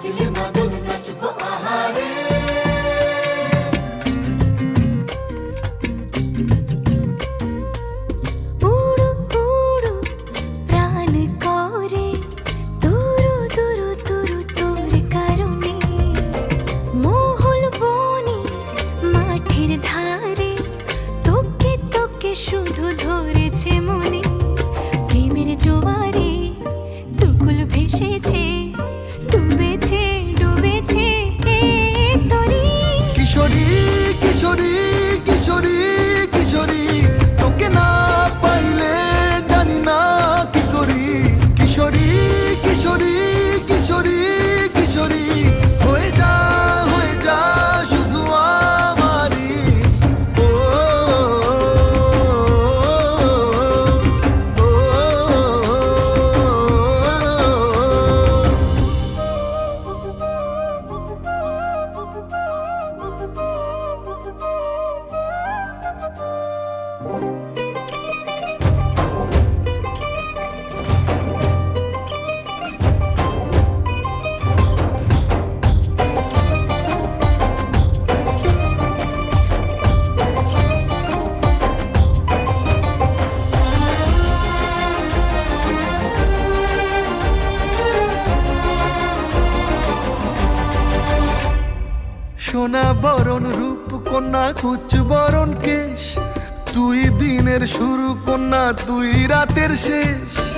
Fatih'im adı সোনা বরণ রূপ কন্যা কুচ বরণ কেশ। তুই দিনের শুরু কন্যা তুই রাতের শেষ।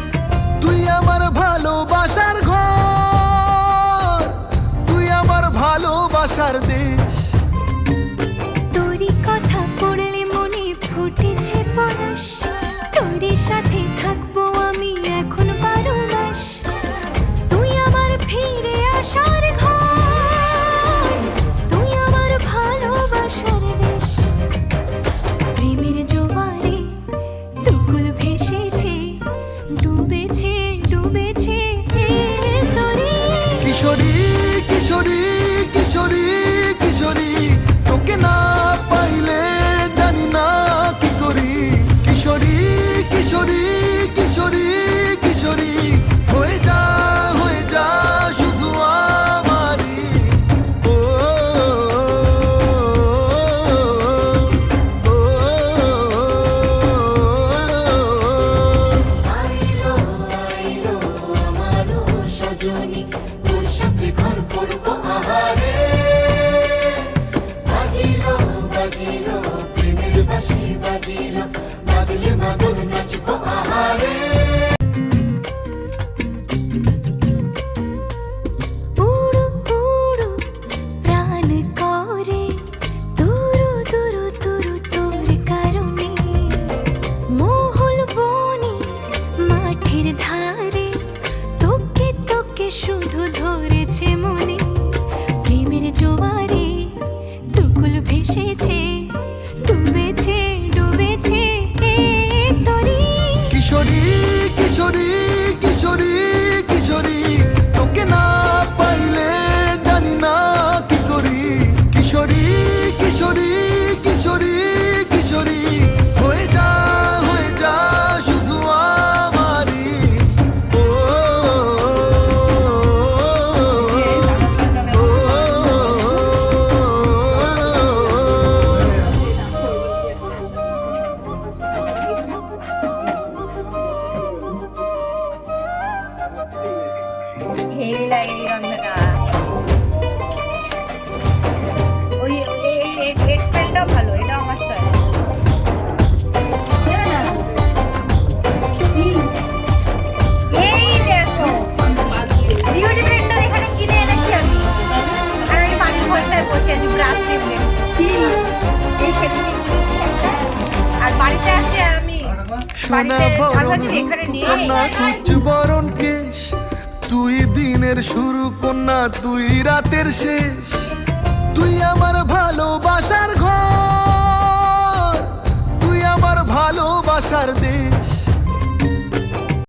ডুবেছে ডুবেছে তরি। কিশোরী কিশোরী। সোনা বরণ রূপকন্যা সূর্য তুই দিনের শুরু কন্যা তুই রাতের শেষ।